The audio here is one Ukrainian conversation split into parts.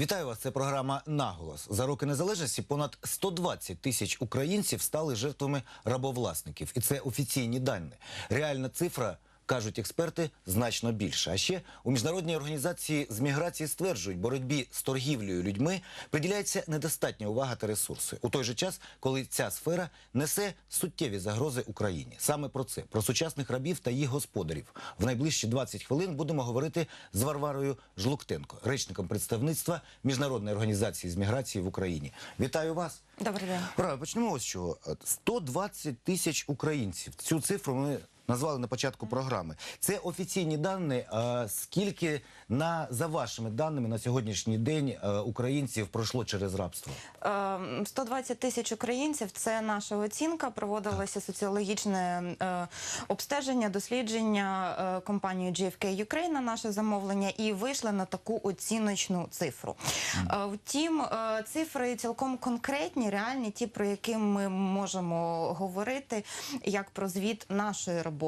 Вітаю вас. Це програма Наголос. За роки незалежності понад 120 тисяч українців стали жертвами рабовласників, і це офіційні дані. Реальна цифра. Кажуть експерти значно більше. А ще у міжнародній організації з міграції стверджують, боротьбі з торгівлею людьми приділяється недостатня увага та ресурси у той же час, коли ця сфера несе суттєві загрози Україні. Саме про це, про сучасних рабів та їх господарів. В найближчі 20 хвилин будемо говорити з Варварою Жлуктенко, речником представництва міжнародної організації з міграції в Україні. Вітаю вас. Добрий день. Ура, почнемо ось з чого. 120 тисяч українців. Цю цифру ми назвали на початку програми. Це офіційні дані. Скільки на за вашими даними на сьогоднішній день е, українців пройшло через рабство? Е, 120 тисяч українців це наша оцінка. Проводилося соціологічне е, обстеження, дослідження е, компанією GFK Ukraine на наше замовлення і вийшли на таку оціночну цифру. Е, Втім, е, цифри цілком конкретні, реальні, ті, про які ми можемо говорити, як про звіт нашої роботи.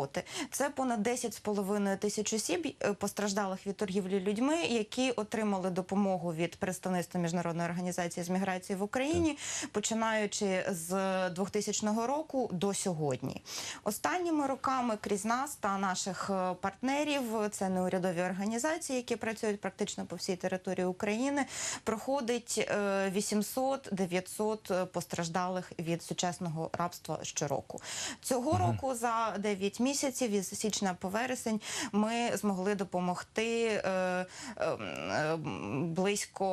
Це понад 10,5 тисяч осіб е, постраждалих від торгівлі людьми, які отримали допомогу від представництва міжнародної організації з міграції в Україні, починаючи з 2000 року до сьогодні. Останніми роками крізь нас та наших е, партнерів, це неурядові організації, які працюють практично по всій території України, проходить е, 800-900 постраждалих від сучасного рабства щороку. Цього року за 9 місяців із січня по вересень ми змогли допомогти е, е, близько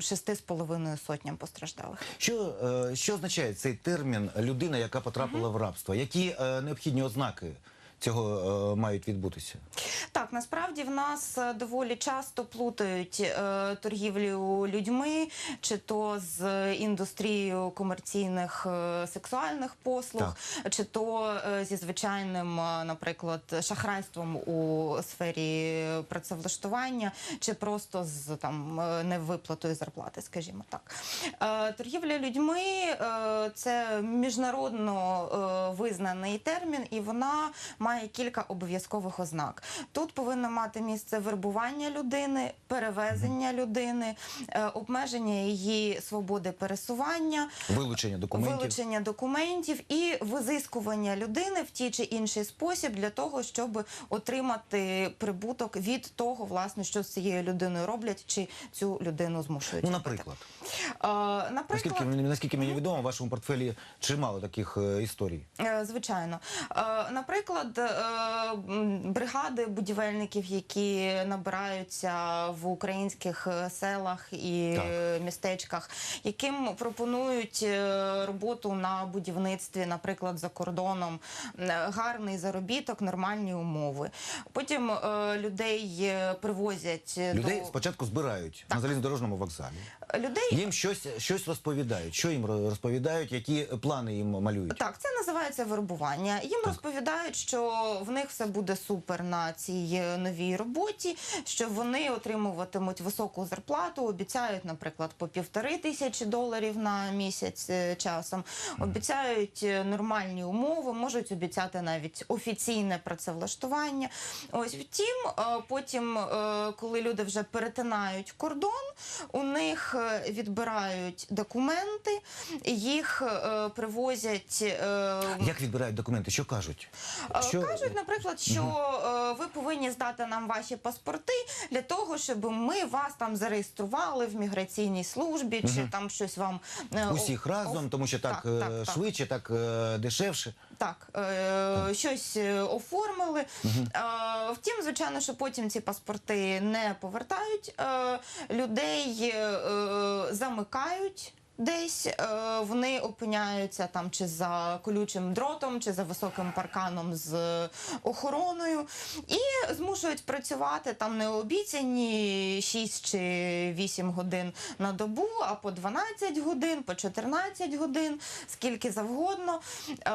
6,5 сотням постраждалих. Що, е, що означає цей термін людина, яка потрапила в рабство? Які е, необхідні ознаки цього е, мають відбутися? Так, насправді в нас е, доволі часто плутають е, торгівлю людьми, чи то з індустрією комерційних е, сексуальних послуг, чи то е, зі звичайним, е, наприклад, шахрайством у сфері працевлаштування, чи просто з там невиплатою зарплати, скажімо так. Е, торгівля людьми е, це міжнародно е, визнаний термін, і вона має кілька обов'язкових ознак. Тут повинно мати місце вербування людини, перевезення людини, е, обмеження її свободи пересування. Вилучення документів? Вилучення документів і визискування людини в тій чи інший спосіб для того, щоб отримати прибуток від того, власне, що з цією людиною роблять, чи цю людину змушують. Ну, наприклад. Е, наприклад, Наскільки, наскільки мені відомо, в вашому портфелі чимало таких е, історій. Звичайно, Е, наприклад, е, бригади будівельників, які набираються в українських е, селах і Так. містечках, яким пропонують е, роботу на будівництві, наприклад, за кордоном, гарний заробіток, нормальні умови. Потім людей привозять Людей до спочатку збирають на залізнодорожному вокзалі. людей. Їм щось, щось розповідають. Що їм розповідають, які плани їм малюють? Так, це називається вербування. Їм розповідають, що в них все буде супер на цій е, новій роботі, що вони отримуватимуть високу зарплату, обіцяють, наприклад, по півтори тисячі доларів на місяць е, часом, обіцяють е, нормальні умови, можуть обіцяти навіть офіційне працевлаштування. Ось втім, потім, коли люди вже перетинають кордон, у них відбирають документи, їх привозять. Як відбирають документи? Що кажуть? Е, Що... Кажуть, наприклад, що е, ви повинні здати нам ваші паспорти для того, щоб ми вас там зареєстрували в міграційній службі, чи там щось вам е, Усіх о- разом, тому що так, е, так, так. швидше, так е, дешевше. Так, е, щось е, оформили. Е, втім, звичайно, що потім ці паспорти не повертають. Е, людей е, е, замикають. Десь е, вони опиняються там чи за колючим дротом, чи за високим парканом з охороною, і змушують працювати там не обіцяні 6 чи 8 годин на добу, а по 12 годин, по 14 годин, скільки завгодно. Е,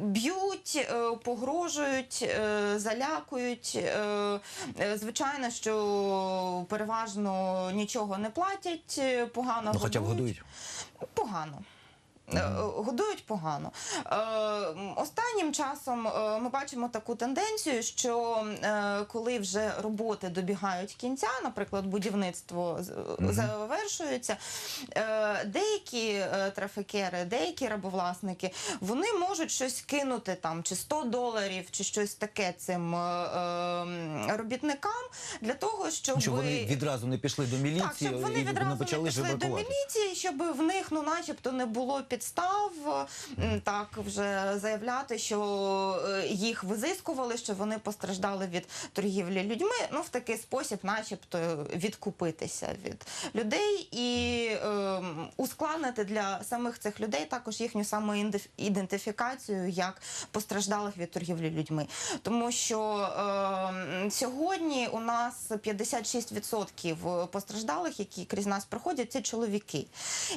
б'ють, е, погрожують, е, залякують. Е, звичайно, що переважно нічого не платять, е, погано Ну, годують. Погано. Е, Годують погано. Е, Останнім часом е, ми бачимо таку тенденцію, що коли вже роботи добігають кінця, наприклад, будівництво завершується, деякі трафікери, деякі рабовласники, вони можуть щось кинути там, чи 100 доларів, чи щось таке цим робітникам для того, щоб Щоб вони відразу не пішли до міліції так, щоб вони і відразу не не пішли до міліції, щоб в них ну, начебто, не було підстав так вже заявляти, що е, їх визискували, що вони постраждали від торгівлі людьми. Ну в такий спосіб, начебто, відкупитися від людей і е, ускладнити для самих цих людей також їхню самоідентифікацію як постраждалих від торгівлі людьми. Тому що е, сьогодні у нас 56% постраждалих, які крізь нас проходять, це чоловіки.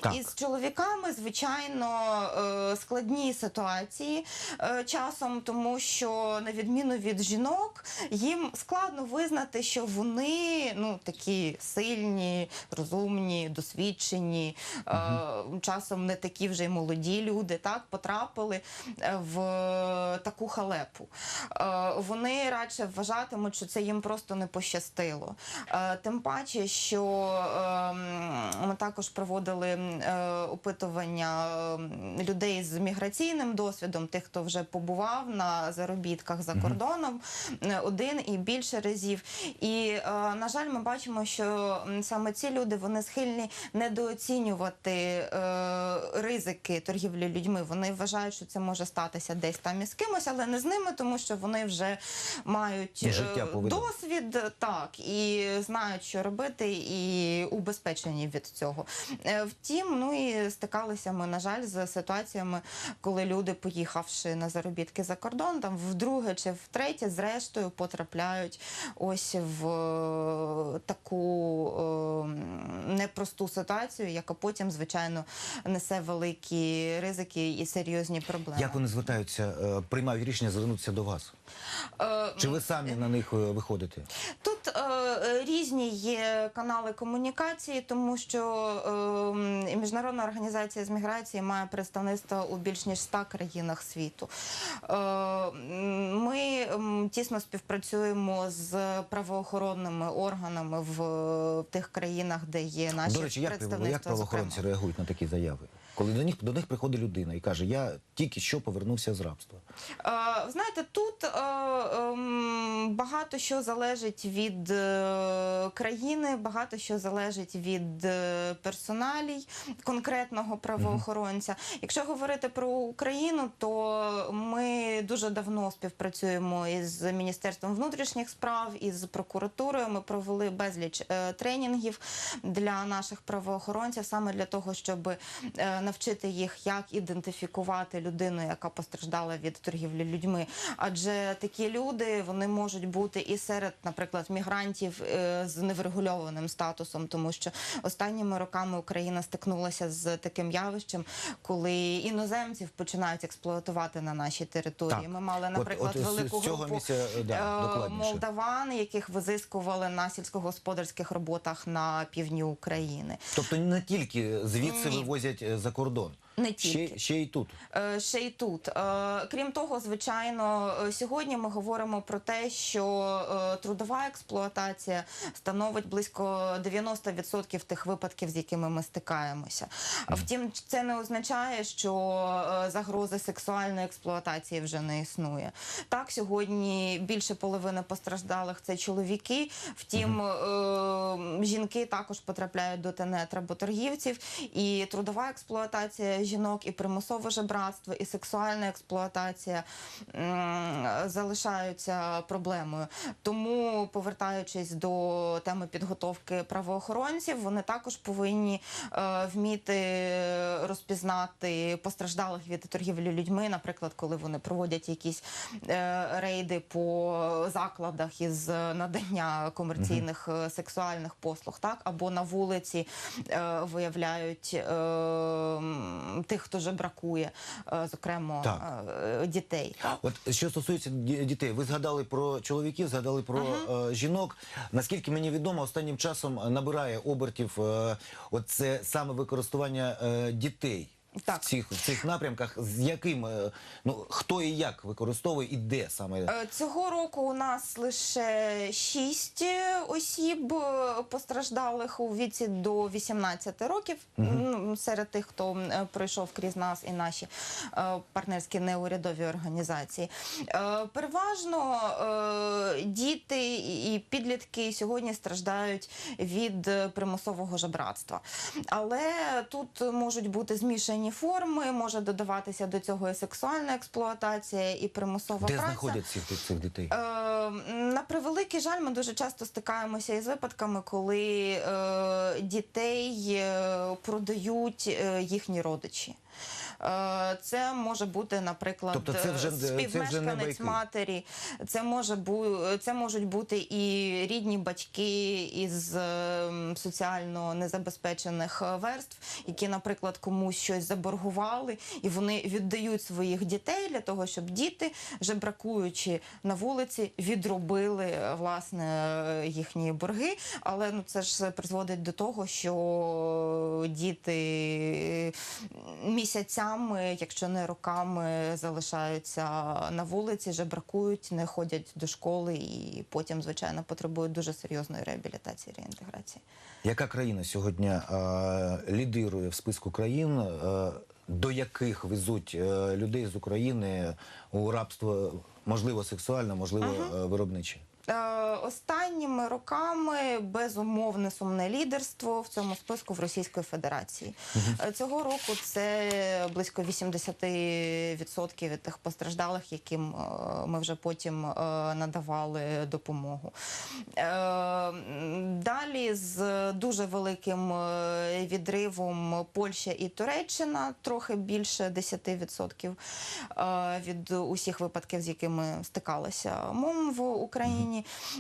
Так. І з чоловіками, звичайно, е, складні ситуації е, часом, тому що на відміну від жінок, їм складно визнати, що вони ну такі сильні, розумні, досвідчені, е, часом не такі вже й молоді люди, так потрапили е, в таку халепу. Е, Вони радше вважатимуть, що це їм просто не пощастило. Тим паче, що ем, ми також проводили опитування людей з міграційним досвідом, тих, хто вже побував на заробітках за кордоном один і більше разів. І на жаль, ми бачимо, що саме ці люди вони схильні недооцінювати е, ризики торгівлі людьми. Вони вважають, що це може статися десь там із кимось, але не з ними, тому що вони вже мають е, досвід, так і знають, що робити, і убезпечені від цього. Е, Втім, ну і стикалися ми, на жаль, з ситуаціями, коли люди, поїхавши на заробітки за кордон, там вдруге чи втретє, зрештою потрапляють ось в е, таку е, непросту ситуацію, яка потім, звичайно, несе великі ризики і серйозні проблеми. Як вони звертаються, е, приймають рішення звернутися до вас? Е, Чи ви самі на них е, виходите? Тут е, різні є канали комунікації, тому що е, міжнародна організація з міграції має представництво у більш ніж 100 країнах світу. Е, ми тісно співпрацюємо з правоохоронними органами в, в тих країнах, де є наші До речі, як, представництва. як правоохоронці зокрема. реагують на такі заяви? Коли до них до них приходить людина і каже, я тільки що повернувся з рабства. Е, Знаєте, тут е, ем, багато що залежить від е, країни, багато що залежить від е, персоналій конкретного правоохоронця. Якщо говорити про Україну, то ми дуже давно співпрацюємо із Міністерством внутрішніх справ із прокуратурою. Ми провели безліч е, тренінгів для наших правоохоронців саме для того, щоб е, навчити їх, як ідентифікувати людину, яка постраждала від торгівлі людьми. Адже такі люди вони можуть бути і серед, наприклад, мігрантів е, з неврегульованим статусом, тому що останніми роками Україна стикнулася з таким явищем, коли іноземців починають експлуатувати на нашій території. Так. Ми мали, наприклад, от з- велику цього групу місця, да, е, молдаван, яких визискували на сільськогосподарських роботах на півдні України. Тобто не тільки звідси Ні. вивозять е, за кордон, Не тільки. ще, ще й тут. Е, Ще й тут. Е, Крім того, звичайно, е, сьогодні ми говоримо про те, що трудова експлуатація становить близько 90% тих випадків, з якими ми стикаємося. Втім, це не означає, що загрози сексуальної експлуатації вже не існує. Так, сьогодні більше половини постраждалих це чоловіки. Втім, жінки також потрапляють до тенет работоргівців, і трудова експлуатація жінок, і примусове жебратство, і сексуальна експлуатація залишаються проблемою. Тому, повертаючись до теми підготовки правоохоронців, вони також повинні е, вміти розпізнати постраждалих від торгівлі людьми, наприклад, коли вони проводять якісь е, рейди по закладах із надання комерційних е, сексуальних послуг, так? Або на вулиці виявляють тих, хто вже бракує, е, зокрема Так. е, дітей. От що стосується ді- дітей, ви згадали про чоловіків, згадали про ага. жінок. Наскільки мені відомо, останнім часом набирає обертів оце саме використання е, дітей Так. в цих, в цих напрямках, з яким ну хто і як використовує і де саме Е, Цього року у нас лише шість осіб е, постраждалих у віці до 18 років. Ну, Серед тих, хто е, пройшов крізь нас і наші партнерські неурядові організації. Переважно діти і підлітки сьогодні страждають від примусового жебратства. Але тут можуть бути змішані форми, може додаватися до цього і сексуальна експлуатація, і примусова де праця. Де знаходяться цих дітей? Е, на превеликий жаль, ми дуже часто стикаємося із випадками, коли е, дітей е, продають е, їхні родичі. Е, Це може бути, наприклад, Тобто це вже- е, це вже співмешканець матері. Це може бу... це можуть бути і рідні батьки із е, соціально незабезпечених е, верств, які, наприклад, комусь щось заборгували, і вони віддають своїх дітей для того, щоб діти, жебракуючи на вулиці, відробили власне їхні борги. Але ну це ж призводить до того, що діти е, місяцями, якщо не роками, залишаються на вулиці, жебракують, не ходять до школи і потім, звичайно, потребують дуже серйозної реабілітації реінтеграції. Яка країна сьогодні е, лідирує в списку країн, е, до яких везуть е, людей з України у рабство, можливо, сексуальне, можливо, е, виробниче? Е, Останніми роками безумовне сумне лідерство в цьому списку в Російської Федерації. Е, Цього року це близько 80% від тих постраждалих, яким е, ми вже потім надавали допомогу. Далі з дуже великим відривом Польща і Туреччина, трохи більше 10% е, від усіх випадків, з якими стикалася МОМ в Україні.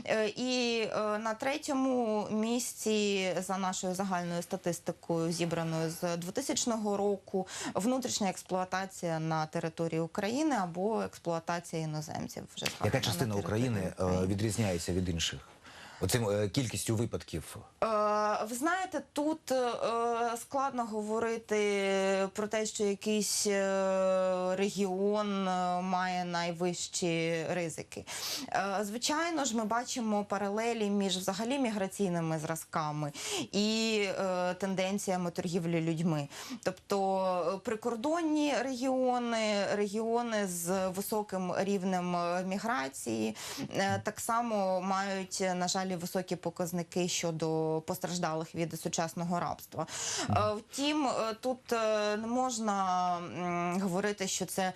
Е, І е, на третьому місці за нашою загальною статистикою, зібраною з 2000 року, внутрішня експлуатація на території України або експлуатація іноземців. Вже Яка частина України е, України. відрізняється від інших? Оцим е, кількістю випадків. Е, Ви знаєте, тут е, складно говорити про те, що якийсь е, регіон е, має найвищі ризики. Е, Звичайно ж, ми бачимо паралелі між взагалі міграційними зразками і е, тенденціями торгівлі людьми. Тобто е, прикордонні регіони, регіони з високим рівнем е, міграції е, так само мають, на жаль, високі показники щодо постраждалих від сучасного рабства. Е, Втім, е, тут е, не можна говорити, що це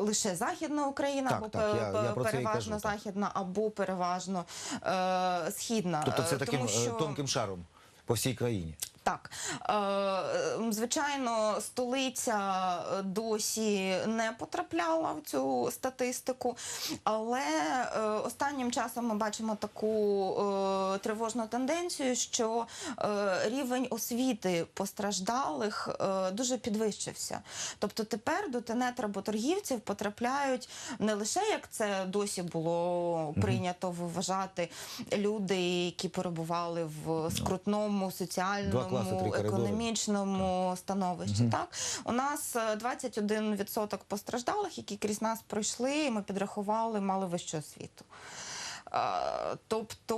лише західна Україна, Так, або так, я- я переважно кажу, західна, або переважно е, східна. Тобто це таким тому що... тонким шаром по всій країні. Так, е, звичайно, столиця е, досі не потрапляла в цю статистику, але е, останнім часом ми бачимо таку тривожну тенденцію, що рівень освіти постраждалих дуже підвищився. Тобто тепер до тенет работоргівців потрапляють не лише як це досі було прийнято вважати люди, які перебували в скрутному Два класи, економічному становищі. Так у нас е, 21% постраждалих, які крізь нас пройшли, і ми підрахували, мали вищу освіту. Тобто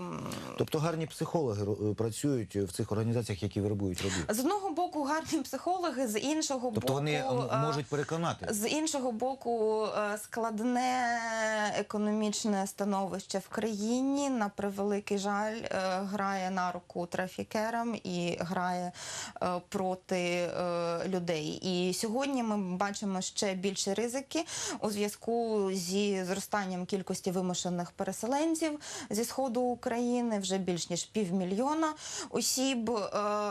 ем, Тобто гарні психологи е, працюють в цих організаціях, які вербують рабів. з одного боку гарні психологи, з іншого Тобто боку вони е, можуть переконати. З іншого боку, е, складне економічне становище в країні на превеликий жаль грає на руку трафікерам і грає проти людей. І сьогодні ми бачимо ще більше ризики у зв'язку зі зростанням кількості вимушених переселенців зі сходу України вже більш ніж півмільйона осіб. Е,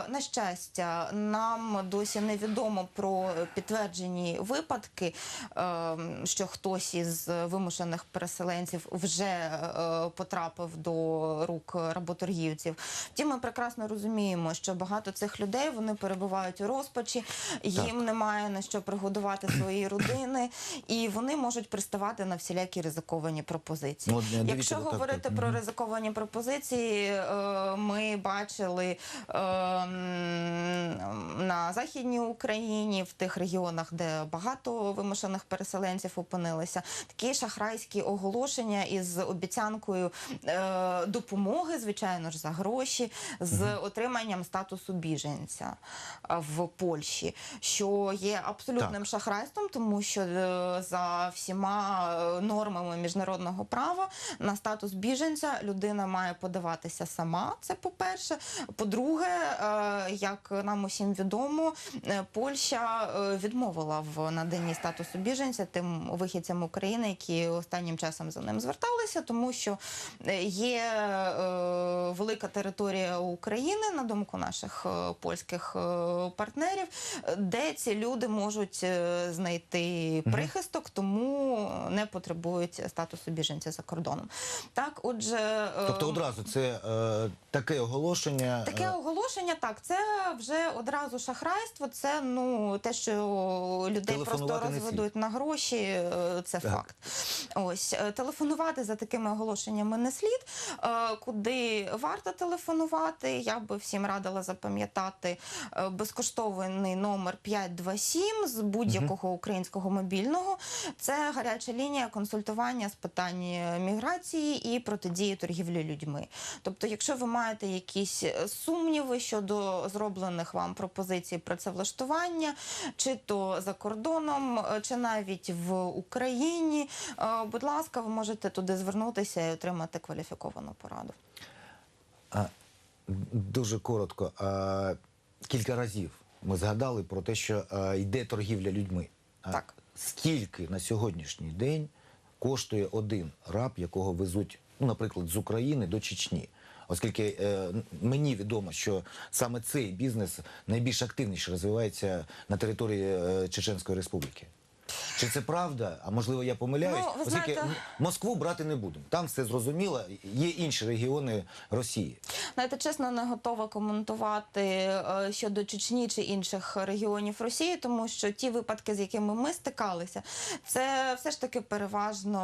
На щастя, нам досі невідомо про підтверджені випадки, е, що хтось із вимушених переселенців вже е, потрапив до рук работоргівців. Втім, ми прекрасно розуміємо, що багато цих людей вони перебувають у розпачі, їм немає на що пригодувати свої родини, і вони можуть приставати на всілякі ризиковані пропозиції. Ну, дивіться, Якщо так, говорити так. про ризиковані пропозиції, е, ми бачили е, на західній Україні, в тих регіонах, де багато вимушених переселенців опинилися. Такі шахрайські оголошення із обіцянкою е, допомоги, звичайно ж, за гроші, з отриманням статусу біженця е, в Польщі, що є абсолютним Так. шахрайством, тому що е, за всіма е, нормами міжнародного права на статус біженця людина має подаватися сама. Це по-перше. По-друге, е, як нам усім відомо, е, Польща е, відмовила в наданні статусу біженця тим вихідцям України, які останнім часом за ним зверталися, тому що є велика територія України, на думку наших польських партнерів, де ці люди можуть знайти прихисток, тому не потребують статусу біженця за кордоном. Так, отже, е, Тобто одразу це е, таке оголошення. Таке е, оголошення, так, це вже одразу шахрайство. Це ну те, що людей просто розведуть на гроші. е, Це Так. факт. Ось телефонувати за такими оголошеннями не слід. Е, Куди варто телефонувати? Я би всім радила запам'ятати безкоштовний номер 527 з будь-якого українського мобільного. Це гаряча лінія консультування з питань міграції і протидії торгівлі людьми. Тобто, якщо ви маєте якісь е, сумніви щодо зроблених вам пропозицій працевлаштування, чи то за кордоном, е, чи навіть в Україні, е, будь ласка, ви можете туди звернутися і отримати кваліфіковану пораду. А, дуже коротко. А, кілька разів ми згадали про те, що а, йде торгівля людьми. А Так. Скільки на сьогоднішній день коштує один раб, якого везуть, ну, наприклад, з України до Чечні? Оскільки е, мені відомо, що саме цей бізнес найбільш активніше розвивається на території е, Чеченської Республіки. Чи це правда? А можливо, я помиляюсь, Ну, оскільки знаєте- Москву брати не будемо. Там все зрозуміло. Є інші регіони Росії. Знаєте, чесно, не готова коментувати е, щодо Чечні чи інших регіонів Росії, тому що ті випадки, з якими ми стикалися, це все ж таки переважно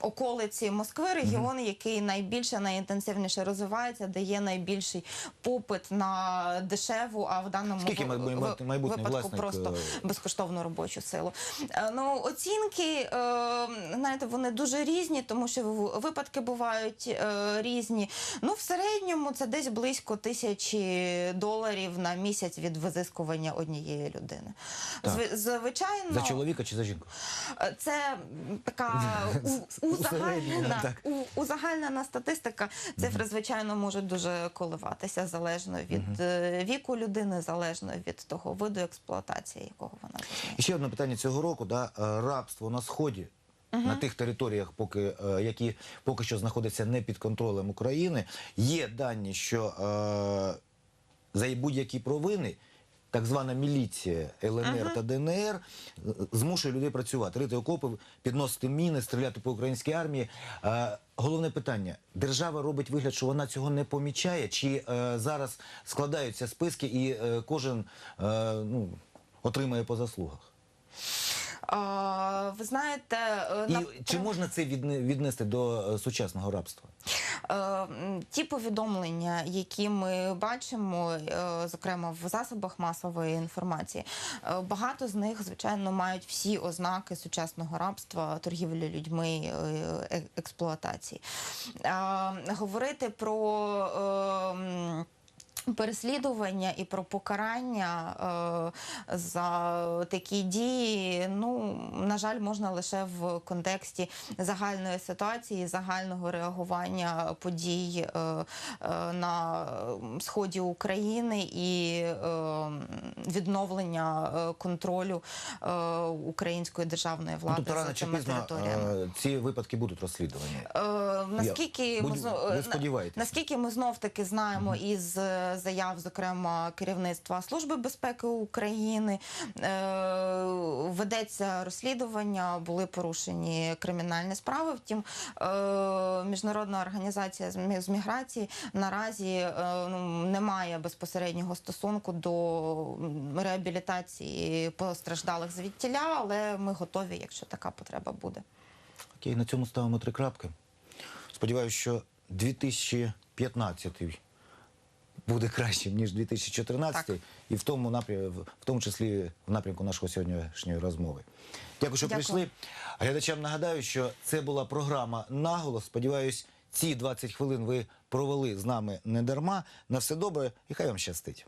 околиці Москви, регіон, який найбільше, найінтенсивніше розвивається, дає найбільший попит на дешеву, а в даному Скільки майбутній випадку власник, просто е, безкоштовну робочу силу. Е, Ну, оцінки, е, знаєте, вони дуже різні, тому що випадки бувають е, різні. Ну, в середньому це десь близько тисячі доларів на місяць від визискування однієї людини. Так. Звичайно, За чоловіка чи за жінку? Це така узагальнена, узагальнена статистика. Цифри, звичайно, можуть дуже коливатися залежно від е, віку людини, залежно від того виду експлуатації, якого вона. І ще одне питання цього року: да, е, рабство на сході. На тих територіях, поки е, які поки що знаходяться не під контролем України, є дані, що е, за будь-які провини так звана міліція ЛНР та ДНР е, змушує людей працювати, рити окопи, підносити міни, стріляти по українській армії. Е, головне питання: держава робить вигляд, що вона цього не помічає, чи е, зараз складаються списки і е, кожен е, ну, отримає по заслугах? А, ви знаєте, е, І на- чи можна це віднести до е, сучасного рабства? Е, Ті повідомлення, які ми бачимо, зокрема в засобах масової інформації, багато з них, звичайно, мають всі ознаки сучасного рабства, торгівлі людьми, експлуатації. Говорити про Переслідування і про покарання е, за такі дії, ну на жаль, можна лише в контексті загальної ситуації, загального реагування подій е, е, на сході України і е, відновлення е, контролю е, української державної Ну, влади тобто за цими пізно територіями. е, ці випадки будуть розслідувані. Е, наскільки, Будь- ми, ви е, на- наскільки ми знов таки знаємо із е, заяв, зокрема керівництва Служби безпеки України, е, ведеться розслідування, були порушені кримінальні справи. Втім, е, міжнародна організація з міграції наразі е, ну, не має безпосереднього стосунку до реабілітації постраждалих звідтіля, але ми готові, якщо така потреба буде. Окей, на цьому ставимо три крапки. Сподіваюся, що 2015 буде кращим ніж 2014, Так. і в тому напрямку, в тому числі в напрямку нашого сьогоднішньої розмови. Дякую, що Дякую. прийшли. Глядачам нагадаю, що це була програма Наголос. Сподіваюсь, ці 20 хвилин ви провели з нами не дарма. На все добре і хай вам щастить.